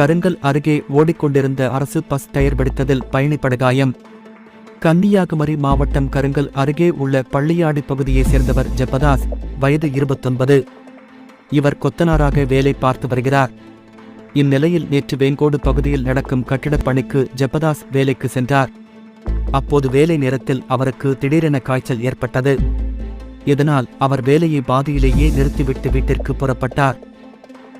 கருங்கல் அருகே ஓடிக்கொண்டிருந்த அரசு பஸ் டயர் வெடித்ததில் பயணி படுகாயம் கன்னியாகுமரி மாவட்டம் கருங்கல் அருகே உள்ள பள்ளியாடி பகுதியைச் சேர்ந்தவர் ஜெபதாஸ் வயது இருபத்தொன்பது. இவர் கொத்தனாராக வேலை பார்த்து வருகிறார். இந்நிலையில் நேற்று வேங்கோடு பகுதியில் நடக்கும் கட்டிடப் பணிக்கு ஜெபதாஸ் வேலைக்கு சென்றார். அப்போது வேலை நேரத்தில் அவருக்கு திடீரென காய்ச்சல் ஏற்பட்டது. இதனால் அவர் வேலையை பாதியிலேயே நிறுத்திவிட்டு வீட்டிற்கு புறப்பட்டார்.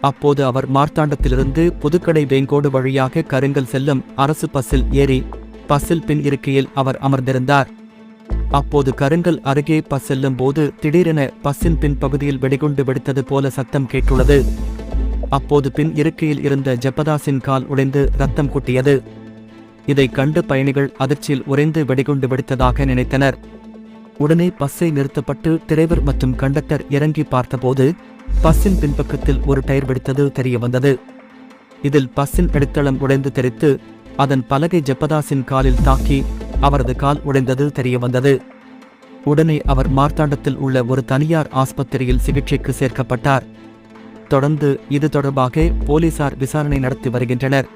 அப்போது அவர் மார்த்தாண்டத்திலிருந்து புதுக்கடை வேங்கோடு வழியாக கருங்கல் செல்லும் அரசு பஸ்ஸில் ஏறி பஸ்ஸில் பின் இருக்கையில் அவர் அமர்ந்திருந்தார். அப்போது கருங்கல் அருகே பஸ் செல்லும் போது திடீரென பஸ்ஸின் பின் பகுதியில் வெடிகுண்டு வெடித்தது போல சத்தம் கேட்டுள்ளது. அப்போது பின் இருக்கையில் இருந்த ஜெபதாஸின் கால் உடைந்து ரத்தம் கொட்டியது. இதைக் கண்டு பயணிகள் அதிர்ச்சியில் உறைந்து வெடிகுண்டு வெடித்ததாக நினைத்தனர். உடனே பஸ்ஸை நிறுத்தப்பட்டு டிரைவர் மற்றும் கண்டக்டர் இறங்கி பார்த்தபோது பஸ்ஸின் பின்பக்கத்தில் ஒரு டயர் வெடித்தது தெரிய வந்தது. இதில் பஸ்ஸின் அடித்தளம் உடைந்து தெரித்து அதன் பலகை ஜெப்பதாஸின் காலில் தாக்கி அவரது கால் உடைந்தது தெரிய வந்தது. உடனே அவர் மார்த்தாண்டத்தில் உள்ள ஒரு தனியார் ஆஸ்பத்திரியில் சிகிச்சைக்கு சேர்க்கப்பட்டார். தொடர்ந்து இது தொடர்பாக போலீசார் விசாரணை நடத்தி வருகின்றனர்.